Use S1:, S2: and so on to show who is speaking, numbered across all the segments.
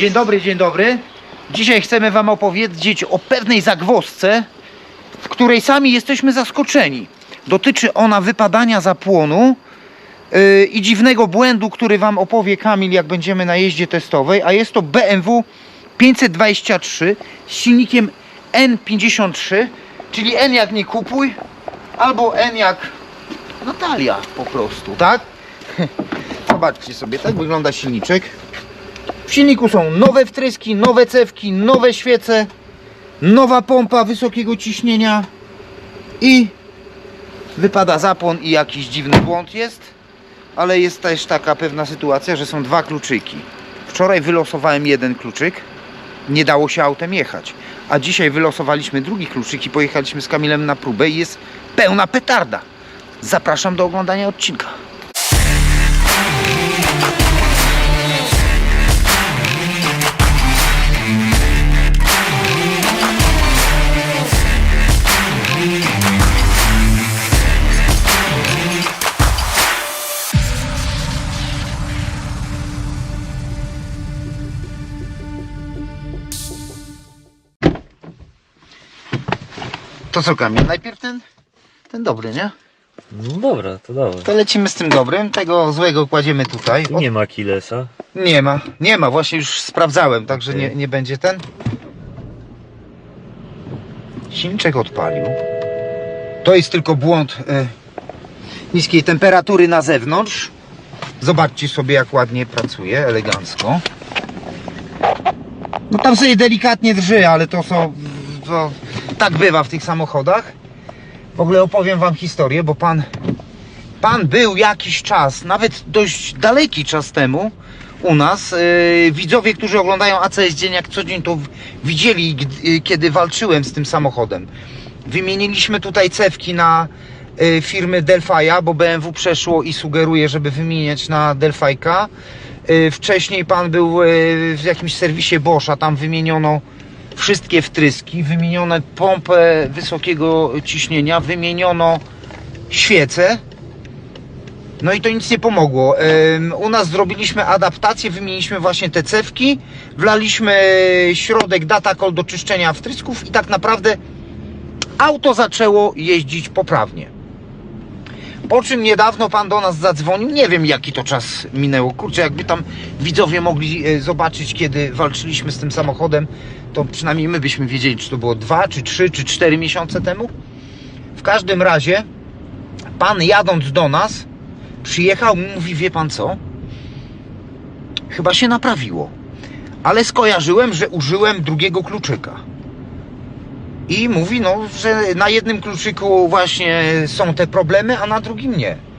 S1: Dzień dobry, dzień dobry. Dzisiaj chcemy Wam opowiedzieć o pewnej zagwozdce, w której sami jesteśmy zaskoczeni. Dotyczy ona wypadania zapłonu yy, i dziwnego błędu, który Wam opowie Kamil, jak będziemy na jeździe testowej, a jest to BMW 523 z silnikiem N53, czyli N jak nie kupuj, albo N jak Natalia po prostu, tak? Zobaczcie sobie, tak wygląda silniczek. W silniku są nowe wtryski, nowe cewki, nowe świece, nowa pompa wysokiego ciśnienia i wypada zapłon i jakiś dziwny błąd jest, ale jest też taka pewna sytuacja, że są dwa kluczyki. Wczoraj wylosowałem jeden kluczyk, nie dało się autem jechać, a dzisiaj wylosowaliśmy drugi kluczyk i pojechaliśmy z Kamilem na próbę i jest pełna petarda. Zapraszam do oglądania odcinka. To co Kamil, najpierw ten, ten dobry, nie?
S2: No dobra, to dobra.
S1: To lecimy z tym dobrym, tego złego kładziemy tutaj.
S2: Tu nie ma kilesa.
S1: Nie ma, nie ma, właśnie już sprawdzałem, także nie, nie będzie ten. Silniczek odpalił. To jest tylko błąd e, niskiej temperatury na zewnątrz. Zobaczcie sobie jak ładnie pracuje, elegancko. No tam sobie delikatnie drży, ale to są, to tak bywa w tych samochodach. W ogóle opowiem wam historię, bo pan Pan był jakiś czas, nawet dość daleki czas temu u nas. Yy, widzowie, którzy oglądają ACS Dzień jak co dzień, to widzieli, yy, kiedy walczyłem z tym samochodem. Wymieniliśmy tutaj cewki na yy, firmy Delphi'a, bo BMW przeszło i sugeruje, żeby wymieniać na Delphi'ka. Wcześniej pan był w jakimś serwisie Boscha, tam wymieniono wszystkie wtryski, wymieniono pompę wysokiego ciśnienia, wymieniono świece. No i to nic nie pomogło. U nas zrobiliśmy adaptację, wymieniliśmy właśnie te cewki, wlaliśmy środek Datacol do czyszczenia wtrysków i tak naprawdę auto zaczęło jeździć poprawnie. Po czym niedawno pan do nas zadzwonił, nie wiem jaki to czas minęło, kurczę, jakby tam widzowie mogli e, zobaczyć, kiedy walczyliśmy z tym samochodem, to przynajmniej my byśmy wiedzieli, czy to było 2, czy 3, czy 4 miesiące temu. W każdym razie, pan jadąc do nas, przyjechał, mówi, wie pan co? Chyba się naprawiło. Ale skojarzyłem, że użyłem drugiego kluczyka. I mówi, no, że na jednym kluczyku właśnie są te problemy, a na drugim nie.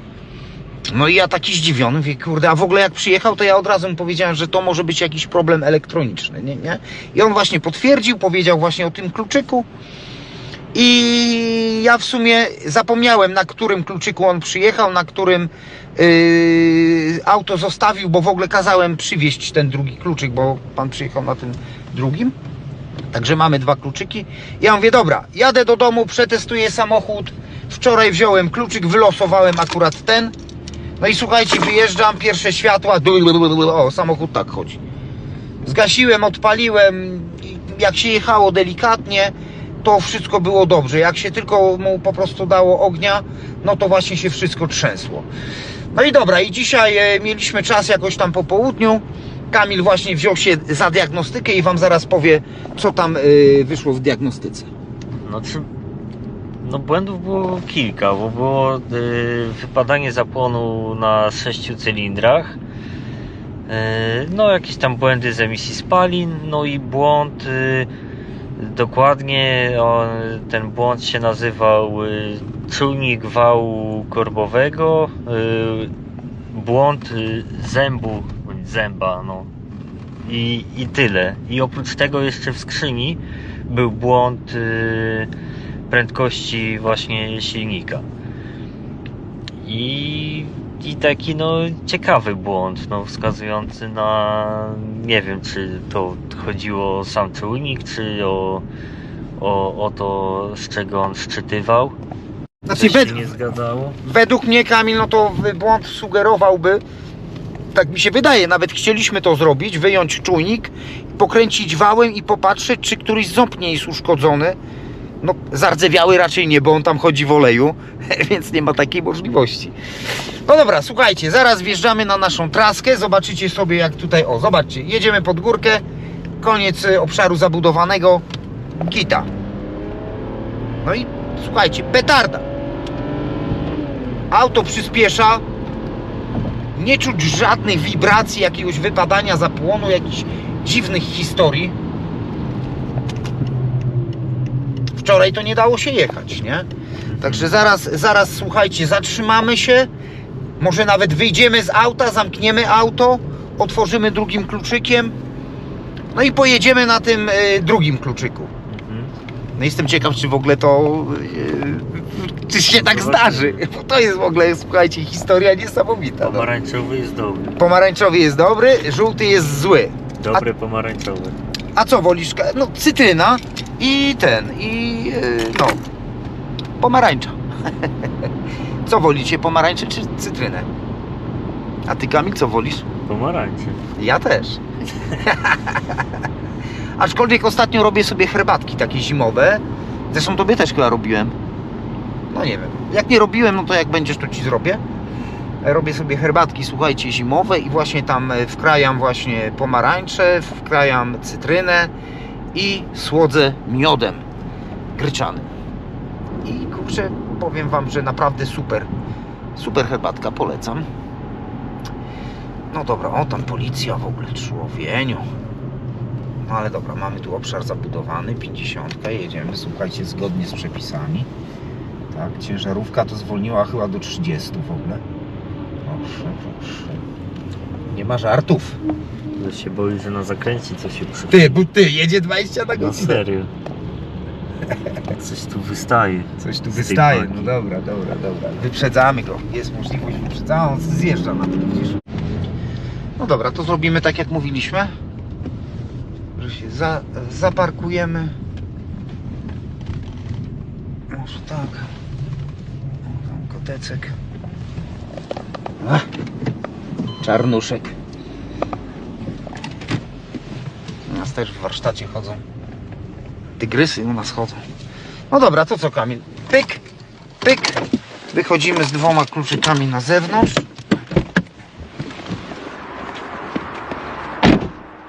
S1: No i ja taki zdziwiony, mówię, kurde, a w ogóle jak przyjechał, to ja od razu mu powiedziałem, że to może być jakiś problem elektroniczny, nie, nie? I on właśnie potwierdził, powiedział właśnie o tym kluczyku. I ja w sumie zapomniałem, na którym kluczyku on przyjechał, na którym yy, auto zostawił, bo w ogóle kazałem przywieźć ten drugi kluczyk, bo pan przyjechał na tym drugim. Także mamy dwa kluczyki. Ja mówię, dobra, jadę do domu, przetestuję samochód. Wczoraj wziąłem kluczyk, wylosowałem akurat ten. No i słuchajcie, wyjeżdżam, pierwsze światła, o, samochód tak chodzi. Zgasiłem, odpaliłem, jak się jechało delikatnie, to wszystko było dobrze. Jak się tylko mu po prostu dało ognia, no to właśnie się wszystko trzęsło. No i dobra, i dzisiaj e, mieliśmy czas jakoś tam po południu. Kamil właśnie wziął się za diagnostykę i wam zaraz powie, co tam e, wyszło w diagnostyce.
S2: No czy... No błędów było kilka, bo było y, wypadanie zapłonu na sześciu cylindrach. Y, no jakieś tam błędy z emisji spalin, no i błąd y, dokładnie ten błąd się nazywał czujnik wału korbowego, błąd zębu, zęba, no i, i tyle. I oprócz tego jeszcze w skrzyni był błąd prędkości właśnie silnika. I, I taki no ciekawy błąd, no wskazujący na nie wiem czy to chodziło o sam czujnik, czy o, o, o to z czego on szczytywał.
S1: Znaczy, wed-
S2: nie zgadzało.
S1: według mnie Kamil, no to błąd sugerowałby, Tak mi się wydaje, nawet chcieliśmy to zrobić, wyjąć czujnik, pokręcić wałem i popatrzeć, czy któryś ząb nie jest uszkodzony. No, zardzewiały raczej nie, bo on tam chodzi w oleju, więc nie ma takiej możliwości. No dobra, słuchajcie, zaraz wjeżdżamy na naszą traskę, zobaczycie sobie jak tutaj, o zobaczcie, jedziemy pod górkę, koniec y, obszaru zabudowanego, kita. No i słuchajcie, petarda. Auto przyspiesza, nie czuć żadnych wibracji, jakiegoś wypadania zapłonu, jakichś dziwnych historii. Wczoraj to nie dało się jechać, nie? Także zaraz, zaraz słuchajcie, zatrzymamy się. Może nawet wyjdziemy z auta, zamkniemy auto, otworzymy drugim kluczykiem. No i pojedziemy na tym y, drugim kluczyku. No jestem ciekaw, czy w ogóle to. y, czy się tak zdarzy. Bo to jest w ogóle, słuchajcie, historia niesamowita. No.
S2: Pomarańczowy jest dobry.
S1: Pomarańczowy jest dobry, żółty jest zły.
S2: Dobry pomarańczowy.
S1: A co wolisz? No, cytryna i ten, i yy, no, pomarańcza. co wolicie, pomarańczę czy cytrynę? A ty, Kamil, co wolisz?
S2: Pomarańcze.
S1: Ja też. Aczkolwiek ostatnio robię sobie herbatki takie zimowe. Zresztą tobie też chyba robiłem. No nie wiem. Jak nie robiłem, no to jak będziesz, to ci zrobię. Robię sobie herbatki, słuchajcie, zimowe i właśnie tam e, wkrajam właśnie pomarańcze, wkrajam cytrynę i słodzę miodem gryczanym. I kurczę, powiem wam, że naprawdę super. Super herbatka, polecam. No dobra, o tam policja w ogóle, człowieniu. No ale dobra, mamy tu obszar zabudowany, 50, jedziemy, słuchajcie, zgodnie z przepisami. Tak, ciężarówka to zwolniła chyba do 30 w ogóle. Proszę, proszę. Nie ma żartów.
S2: Ja się boi, że na zakręcie coś się przy...
S1: Ty, bo ty, jedzie 20 na
S2: No
S1: godzinę.
S2: serio. Coś tu wystaje.
S1: Coś tu
S2: Z tej
S1: wystaje. No dobra, dobra, dobra. Wyprzedzamy go. Jest możliwość wyprzedzania. On zjeżdża na to, widzisz? No dobra, to zrobimy tak jak mówiliśmy. Że się za, zaparkujemy. Może tak. O, tam kotecek. Ach, czarnuszek. U nas też w warsztacie chodzą. Tygrysy u nas chodzą. No dobra, to co Kamil? Pyk, pyk. Wychodzimy z dwoma kluczykami na zewnątrz.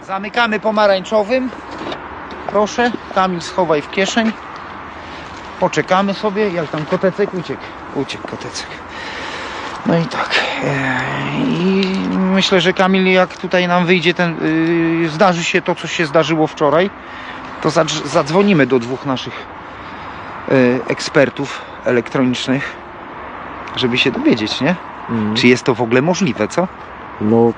S1: Zamykamy pomarańczowym. Proszę, Kamil schowaj w kieszeń. Poczekamy sobie, jak tam kotecek uciekł. Uciekł kotecek. No i tak. e, I myślę, że Kamil, jak tutaj nam wyjdzie ten, yy, zdarzy się to, co się zdarzyło wczoraj, to zadz- zadzwonimy do dwóch naszych y, ekspertów elektronicznych, żeby się dowiedzieć, nie?
S2: Mm.
S1: Czy jest to w ogóle możliwe, co?
S2: No,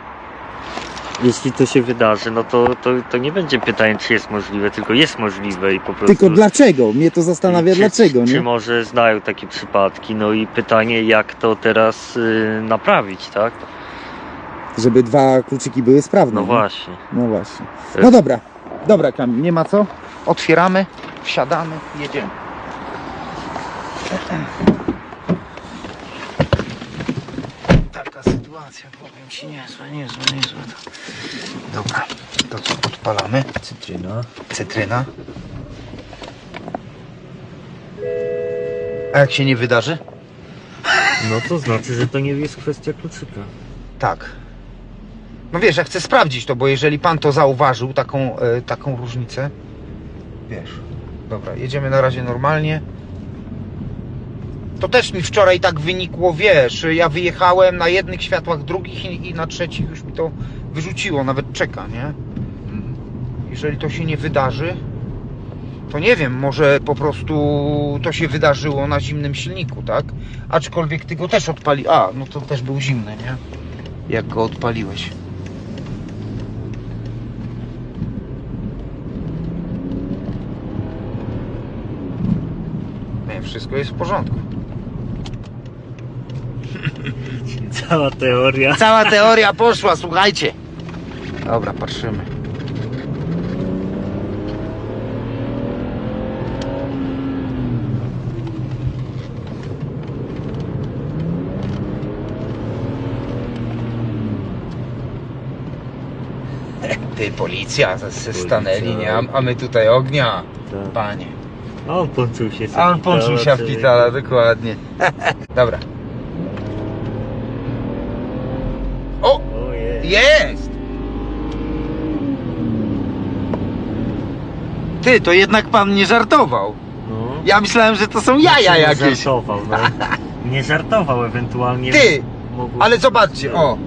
S2: jeśli to się wydarzy, no to, to, to nie będzie pytanie, czy jest możliwe, tylko jest możliwe i po prostu...
S3: Tylko dlaczego? Mnie to zastanawia
S2: czy,
S3: dlaczego,
S2: Czy
S3: nie?
S2: może znają takie przypadki, no i pytanie, jak to teraz y, naprawić, tak?
S3: Żeby dwa kluczyki były sprawne.
S2: No
S3: nie?
S2: właśnie.
S3: No właśnie. No dobra. Dobra Kamil, nie ma co?
S1: Otwieramy, wsiadamy, jedziemy. Taka sytuacja, powiem Ci, niezła, niezła, niezła. Dobra, to co odpalamy?
S2: Cytryna.
S1: Cytryna. A jak się nie wydarzy?
S2: No to znaczy, że to nie jest kwestia kluczyka.
S1: Tak. No wiesz, ja chcę sprawdzić to, bo jeżeli pan to zauważył, taką, e, taką różnicę, wiesz. Dobra, jedziemy na razie normalnie. To też mi wczoraj tak wynikło, wiesz, ja wyjechałem na jednych światłach, drugich i, i na trzecich już mi to wyrzuciło, nawet czeka, nie? Jeżeli to się nie wydarzy, to nie wiem, może po prostu to się wydarzyło na zimnym silniku, tak? Aczkolwiek ty go też odpali. A, no to też był zimny, nie? Jak go odpaliłeś. Nie, wszystko jest w porządku.
S2: Cała teoria.
S1: Cała teoria poszła, słuchajcie. Dobra, patrzymy. Ty, policja, z- z- stanęli,
S2: Policja.
S1: nie? A, a my tutaj ognia,
S2: Tak.
S1: panie.
S2: A on ponczuł się
S1: A on poczuł się w
S2: człowiek.
S1: pitala, dokładnie. Dobra. O,
S2: Ojej.
S1: jest! Ty, to jednak pan nie żartował.
S2: No.
S1: Ja myślałem, że to są jaja
S2: Nie
S1: jakieś.
S2: żartował, no. Nie żartował ewentualnie.
S1: Ty, ale zobaczcie, o.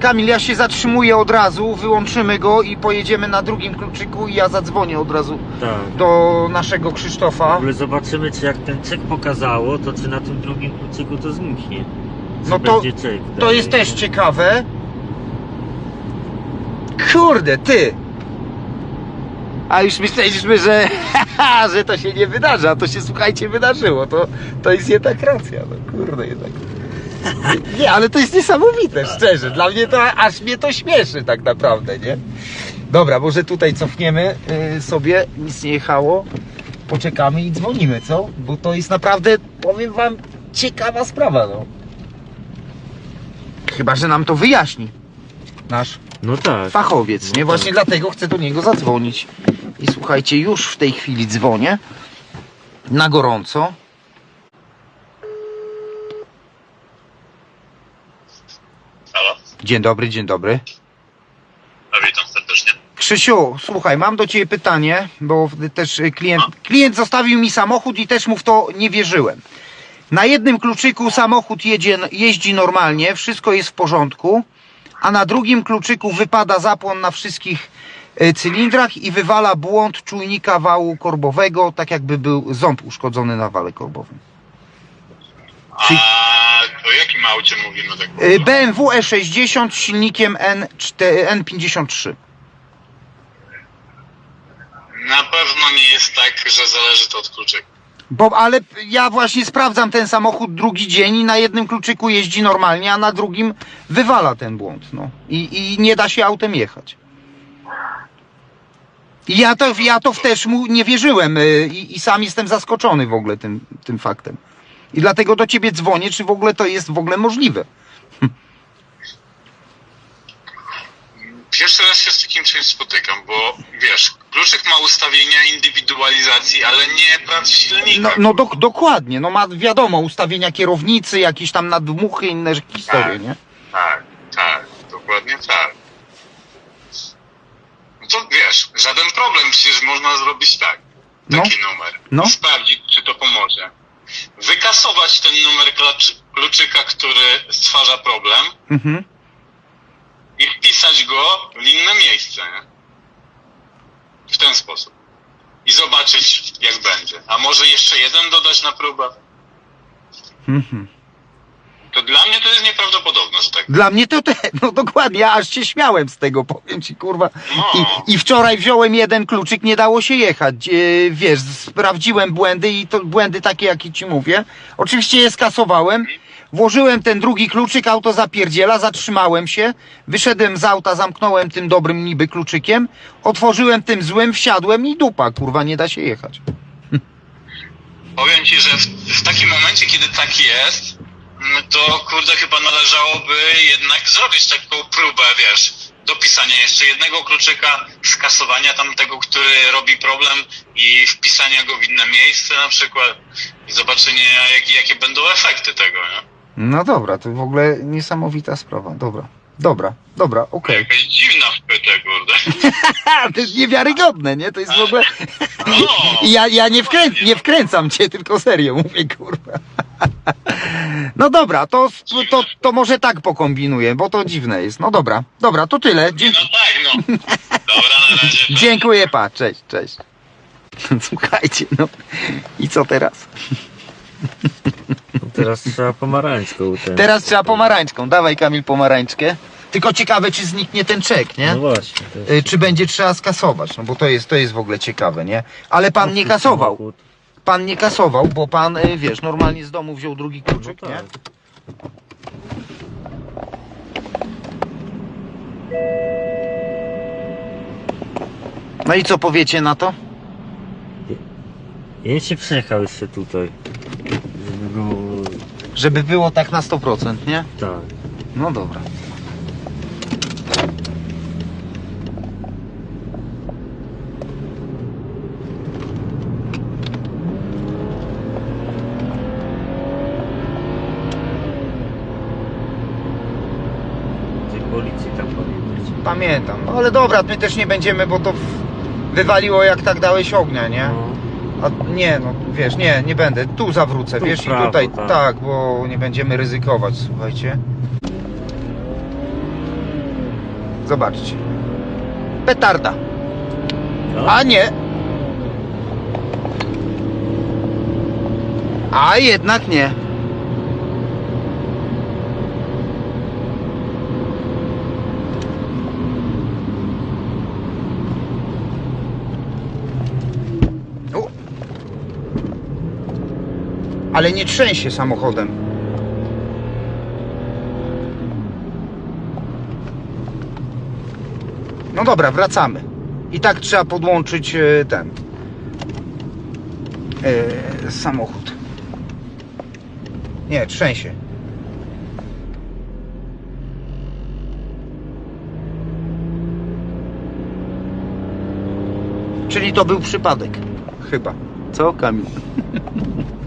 S1: Kamil, ja się zatrzymuję od razu, wyłączymy go i pojedziemy na drugim kluczyku i ja zadzwonię od razu
S2: Tak.
S1: do naszego
S2: W
S1: Krzysztofa.
S2: ogóle zobaczymy, czy jak ten czek pokazało, to czy na tym drugim kluczyku to zniknie. Czy
S1: No to-
S2: będzie czek
S1: To
S2: dalej.
S1: jest też ciekawe. Kurde, ty! A już myśleliśmy, że, że to się nie wydarzy, a to się słuchajcie wydarzyło. To, to jest jednak racja. No kurde jednak. Nie, ale to jest niesamowite, szczerze. Dla mnie to aż mnie to śmieszy tak naprawdę, nie? Dobra, może tutaj cofniemy y, sobie, nic nie jechało. Poczekamy i dzwonimy, co? Bo to jest naprawdę, powiem wam, ciekawa sprawa, no. Chyba, że nam to wyjaśni nasz
S2: No tak.
S1: fachowiec,
S2: No
S1: nie?
S2: tak.
S1: Właśnie dlatego chcę do niego zadzwonić. I słuchajcie, już w tej chwili dzwonię na gorąco.
S4: Halo,
S1: Dzień dobry, dzień dobry.
S4: a witam serdecznie.
S1: Krzysiu, słuchaj, mam do ciebie pytanie, bo też y, klient, klient zostawił mi samochód i też mu w to nie wierzyłem. Na jednym kluczyku samochód jedzie, jeździ normalnie, wszystko jest w porządku, a na drugim kluczyku wypada zapłon na wszystkich y, cylindrach i wywala błąd czujnika wału korbowego, tak jakby był ząb uszkodzony na wale korbowym.
S4: A o jakim aucie mówimy tak?
S1: Y, BMW E60 z silnikiem N4, N53.
S4: Na pewno nie jest tak, że zależy to od kluczyka.
S1: Bo, ale ja właśnie sprawdzam ten samochód drugi dzień i na jednym kluczyku jeździ normalnie, a na drugim wywala ten błąd, no. I, i nie da się autem jechać. I ja to, ja to też mu nie wierzyłem y, i, i sam jestem zaskoczony w ogóle tym, tym faktem. I dlatego do ciebie dzwonię, czy w ogóle to jest w ogóle możliwe.
S4: Pierwszy raz się z takim czymś spotykam, bo wiesz, kluczyk ma ustawienia indywidualizacji, ale nie prac silnika.
S1: No, no dok- dokładnie, no ma wiadomo, ustawienia kierownicy, jakieś tam nadmuchy, inne historie, nie?
S4: Tak, tak, dokładnie tak. No to wiesz, żaden problem, przecież można zrobić tak.
S1: No.
S4: Taki numer.
S1: No.
S4: Sprawdzić, czy to pomoże. Wykasować ten numer kluczyka, który stwarza problem
S1: Mhm.
S4: i wpisać go w inne miejsce. Nie? W ten sposób. I zobaczyć, jak będzie. A może jeszcze jeden dodać na próbę?
S1: Mhm.
S4: To dla mnie to jest nieprawdopodobne, że tak.
S1: Dla mnie to te, no dokładnie, ja aż się śmiałem z tego, powiem ci kurwa.
S4: No.
S1: I, I wczoraj wziąłem jeden kluczyk, nie dało się jechać. E, wiesz, sprawdziłem błędy i to błędy takie, jakie ci mówię. Oczywiście je skasowałem. Włożyłem ten drugi kluczyk, auto zapierdziela, zatrzymałem się, wyszedłem z auta, zamknąłem tym dobrym niby kluczykiem, otworzyłem tym złym, wsiadłem i dupa, kurwa, nie da się jechać.
S4: Powiem ci, że w, w takim momencie, kiedy tak jest, mm, to kurde chyba należałoby jednak zrobić taką próbę, wiesz, dopisania jeszcze jednego kluczyka, skasowania tamtego, który robi problem i wpisania go w inne miejsce na przykład i zobaczenie jakie, jakie będą efekty tego, nie?
S1: No dobra, to w ogóle niesamowita sprawa, dobra. Dobra, dobra, okej.
S4: Jakaś dziwna wpyta, kurde.
S1: To jest niewiarygodne, nie? To jest w ogóle...
S4: No,
S1: ja, ja nie, wkrę... nie wkręcam cię, tylko serio mówię, kurwa. No dobra, to, to, to może tak pokombinuję, bo to dziwne jest. No dobra, dobra, to tyle. Dzie...
S4: no tak, no. Dobra, na razie.
S1: Dziękuję, pa, cześć, cześć. Słuchajcie, no i co teraz?
S2: Teraz trzeba pomarańczką. Ten.
S1: Teraz trzeba pomarańczką. Dawaj, Kamil, pomarańczkę. Tylko ciekawe, czy zniknie ten czek, nie?
S2: No właśnie.
S1: Y, Czy będzie trzeba skasować? No bo to jest, to jest w ogóle ciekawe, nie? Ale pan nie kasował.
S2: Samochód.
S1: Pan nie kasował, bo pan, y, wiesz, normalnie z domu wziął drugi kluczyk,
S2: No
S1: nie?
S2: tak.
S1: No i co powiecie na to?
S2: Się przyjechał jeszcze tutaj. Żeby
S1: było tak na 100%, nie?
S2: Tak.
S1: No dobra.
S2: Tej policji tam.
S1: Pamiętam. No ale dobra, my też nie będziemy, bo to wywaliło jak tak dałeś ognia, nie?
S2: No.
S1: A nie, no wiesz, nie, nie będę. Tu zawrócę,
S2: Tu w
S1: wiesz, i
S2: prawo,
S1: tutaj
S2: tak.
S1: tak, bo nie będziemy ryzykować, słuchajcie. Zobaczcie. Petarda.
S2: No.
S1: A nie. A jednak nie. Ale nie trzęsie samochodem. No dobra, wracamy. I tak trzeba podłączyć e, ten e, samochód. Nie, trzęsie. Czyli to był przypadek. Chyba. Co, Kamil?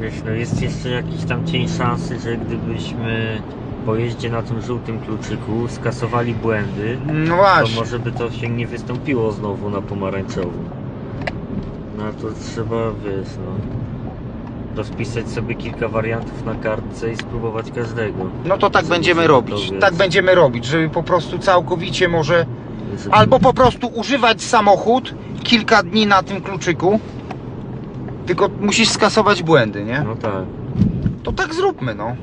S2: Wiesz, no jest jeszcze jakiś tam cień szansy, że gdybyśmy po jeździe na tym żółtym kluczyku skasowali błędy,
S1: No
S2: to może by to się nie wystąpiło znowu na pomarańczowym. No to trzeba, wiesz, no rozpisać sobie kilka wariantów na kartce i spróbować każdego.
S1: No to tak będziemy robić. Tak będziemy robić, żeby po prostu całkowicie może Albo po prostu używać samochód kilka dni na tym kluczyku. Tylko musisz skasować błędy, nie?
S2: No tak.
S1: To tak zróbmy, no.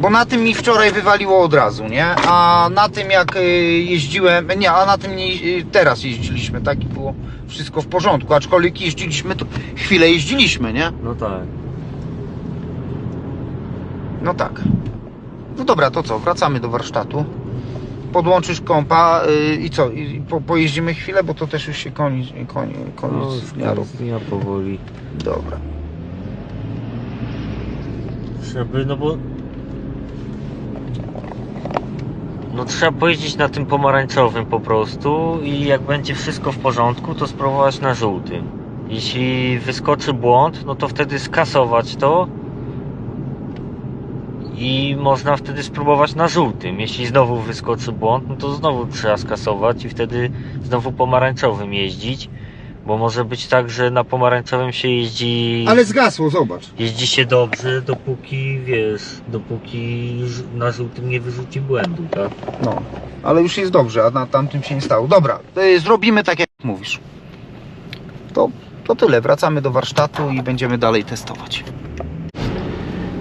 S1: Bo na tym mi wczoraj wywaliło od razu, nie? A na tym jak y, jeździłem, nie, a na tym nie, y, teraz jeździliśmy, tak i było wszystko w porządku. Aczkolwiek jeździliśmy, to chwilę jeździliśmy, nie?
S2: No tak.
S1: No tak. No dobra, to co? Wracamy do warsztatu. Podłączysz kompa y, i co? I po, pojeździmy chwilę, bo to też już się koniec, koniec,
S2: No,
S1: koniec dnia
S2: koniec
S1: robi.
S2: dnia powoli.
S1: Dobra.
S2: Żeby, no bo... No trzeba pojeździć na tym pomarańczowym po prostu i jak będzie wszystko w porządku, to spróbować na żółtym. Jeśli wyskoczy błąd, no to wtedy skasować to i można wtedy spróbować na żółtym. Jeśli znowu wyskoczy błąd, no to znowu trzeba skasować i wtedy znowu pomarańczowym jeździć, bo może być tak, że na pomarańczowym się jeździ
S1: Ale zgasło, zobacz.
S2: jeździ się dobrze, dopóki wiesz, dopóki na żółtym nie wyrzuci błędu, tak?
S1: No, ale już jest dobrze, a na tamtym się nie stało. Dobra, y, zrobimy tak jak mówisz. To, to tyle, wracamy do warsztatu i będziemy dalej testować.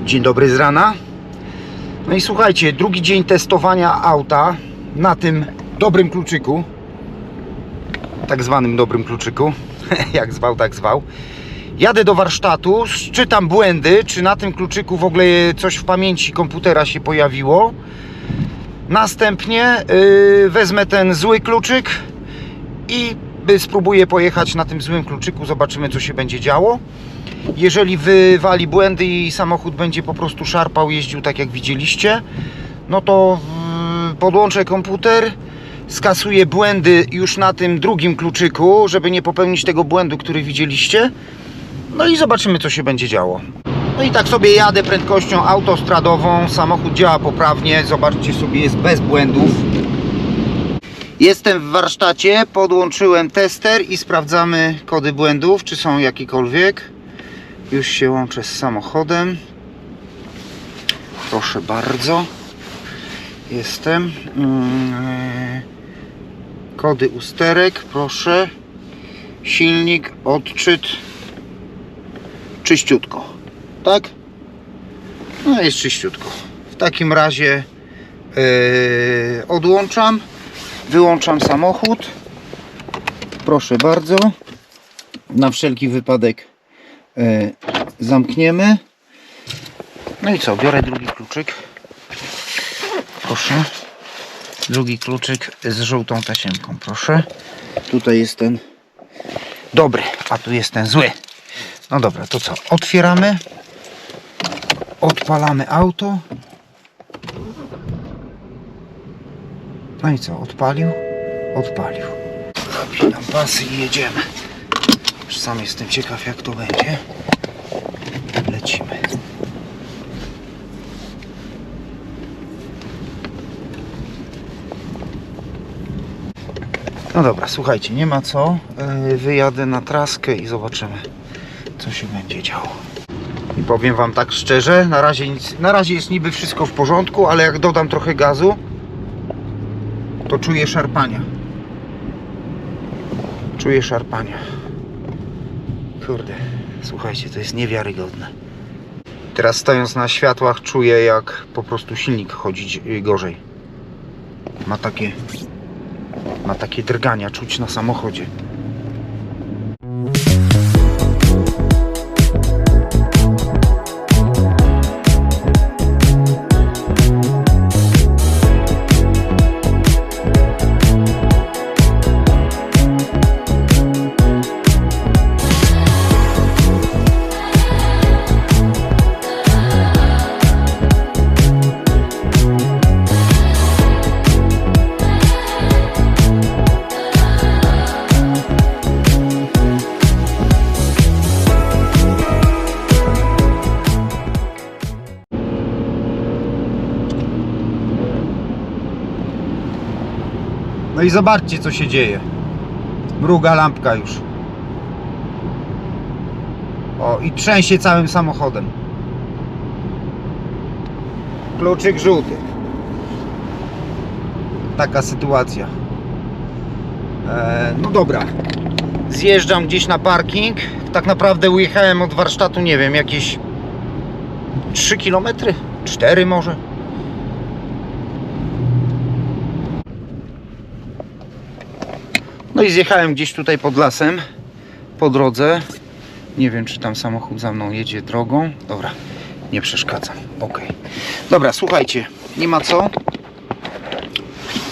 S1: Dzień dobry z rana. No i słuchajcie, drugi dzień testowania auta na tym dobrym kluczyku. Tak zwanym dobrym kluczyku. jak zwał, tak zwał. Jadę do warsztatu, szczytam błędy, czy na tym kluczyku w ogóle coś w pamięci komputera się pojawiło. Następnie yy, wezmę ten zły kluczyk i spróbuję pojechać na tym złym kluczyku. Zobaczymy, co się będzie działo. Jeżeli wywali błędy i samochód będzie po prostu szarpał, jeździł tak jak widzieliście, no to yy, podłączę komputer, skasuję błędy już na tym drugim kluczyku, żeby nie popełnić tego błędu, który widzieliście. No i zobaczymy, co się będzie działo. No i tak sobie jadę prędkością autostradową, samochód działa poprawnie, zobaczcie sobie, jest bez błędów. Jestem w warsztacie, podłączyłem tester i sprawdzamy kody błędów, czy są jakiekolwiek. Już się łączę z samochodem. Proszę bardzo. Jestem. Mm, Kody usterek, proszę. Silnik, odczyt. Czyściutko. Tak? No jest czyściutko. W takim razie yy, odłączam, wyłączam samochód. Proszę bardzo. Na wszelki wypadek yy, zamkniemy. No i co? Biorę drugi kluczyk. Proszę. Drugi kluczyk z żółtą tasiemką, proszę. Tutaj jest ten dobry, a tu jest ten zły. No dobra, to co? Otwieramy. Odpalamy auto. No i co, odpalił? Odpalił. Napinam pasy i jedziemy. Już sam jestem ciekaw jak to będzie. Lecimy. No dobra, słuchajcie, nie ma co. E, wyjadę na traskę i zobaczymy, co się będzie działo. I powiem Wam tak szczerze, na razie, nic, na razie jest niby wszystko w porządku, ale jak dodam trochę gazu, to czuję szarpania. Czuję szarpania. Kurde, słuchajcie, to jest niewiarygodne. Teraz stojąc na światłach czuję jak po prostu silnik chodzić y, gorzej. Ma takie ma takie drgania czuć na samochodzie. No i zobaczcie co się dzieje. Mruga lampka już. O i trzęsie całym samochodem. Kluczyk żółty. Taka sytuacja. E, no dobra. Zjeżdżam gdzieś na parking. Tak naprawdę ujechałem od warsztatu, nie wiem, jakieś 3 km? 4 może? No i zjechałem gdzieś tutaj pod lasem, po drodze. Nie wiem, czy tam samochód za mną jedzie drogą. Dobra, nie przeszkadzam. Ok. Dobra, słuchajcie, nie ma co.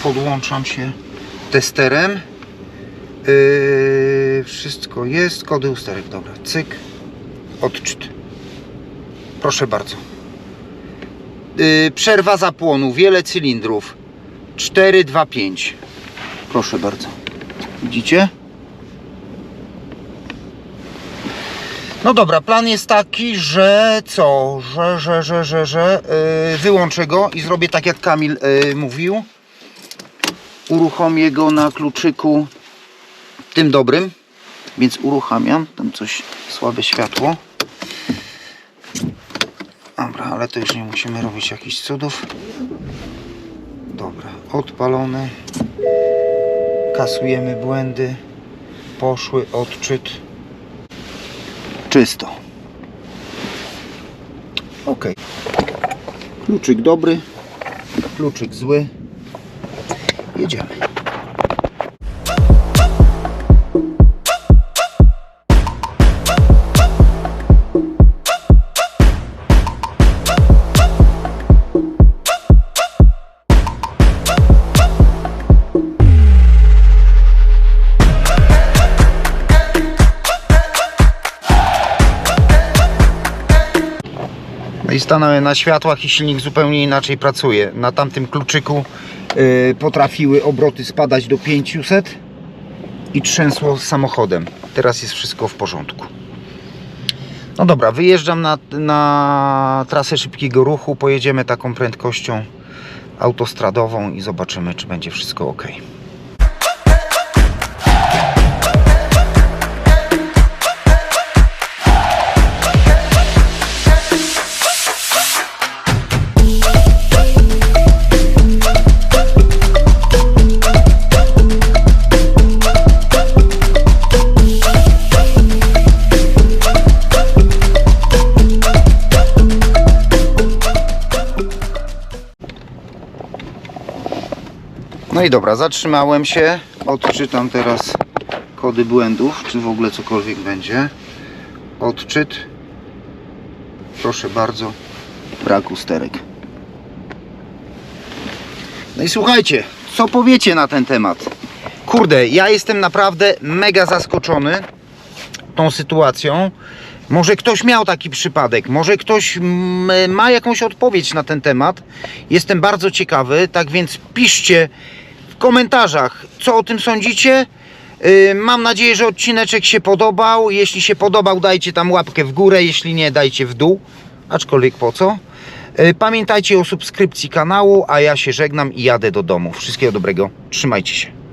S1: Podłączam się testerem. Yy, wszystko jest. Kody usterek, dobra. Cyk. Odczyt. Proszę bardzo. Yy, przerwa zapłonu, wiele cylindrów. 4, 2, 5. Proszę bardzo. Widzicie? No dobra, plan jest taki, że co? Że, że, że, że, że yy, wyłączę go i zrobię tak jak Kamil yy, mówił. Uruchomię go na kluczyku tym dobrym. Więc uruchamiam. Tam coś słabe światło. Dobra, ale to już nie musimy robić jakichś cudów. Dobra, odpalony kasujemy błędy. Poszły odczyt. Czysto. Ok kluczyk dobry. Kluczyk zły. Jedziemy stanąłem na światłach i silnik zupełnie inaczej pracuje. Na tamtym kluczyku y, potrafiły obroty spadać do 500 i trzęsło samochodem. Teraz jest wszystko w porządku. No dobra, wyjeżdżam na, na trasę szybkiego ruchu. Pojedziemy taką prędkością autostradową i zobaczymy, czy będzie wszystko ok. No i dobra, zatrzymałem się. Odczytam teraz kody błędów, czy w ogóle cokolwiek będzie. Odczyt. Proszę bardzo, brak usterek. No i słuchajcie, co powiecie na ten temat? Kurde, ja jestem naprawdę mega zaskoczony tą sytuacją. Może ktoś miał taki przypadek, może ktoś mm, ma jakąś odpowiedź na ten temat. Jestem bardzo ciekawy, tak więc piszcie w komentarzach, co o tym sądzicie. Yy, Mam nadzieję, że odcineczek się podobał. Jeśli się podobał, dajcie tam łapkę w górę, jeśli nie, dajcie w dół. Aczkolwiek po co? Yy, Pamiętajcie o subskrypcji kanału, a ja się żegnam i jadę do domu. Wszystkiego dobrego, trzymajcie się.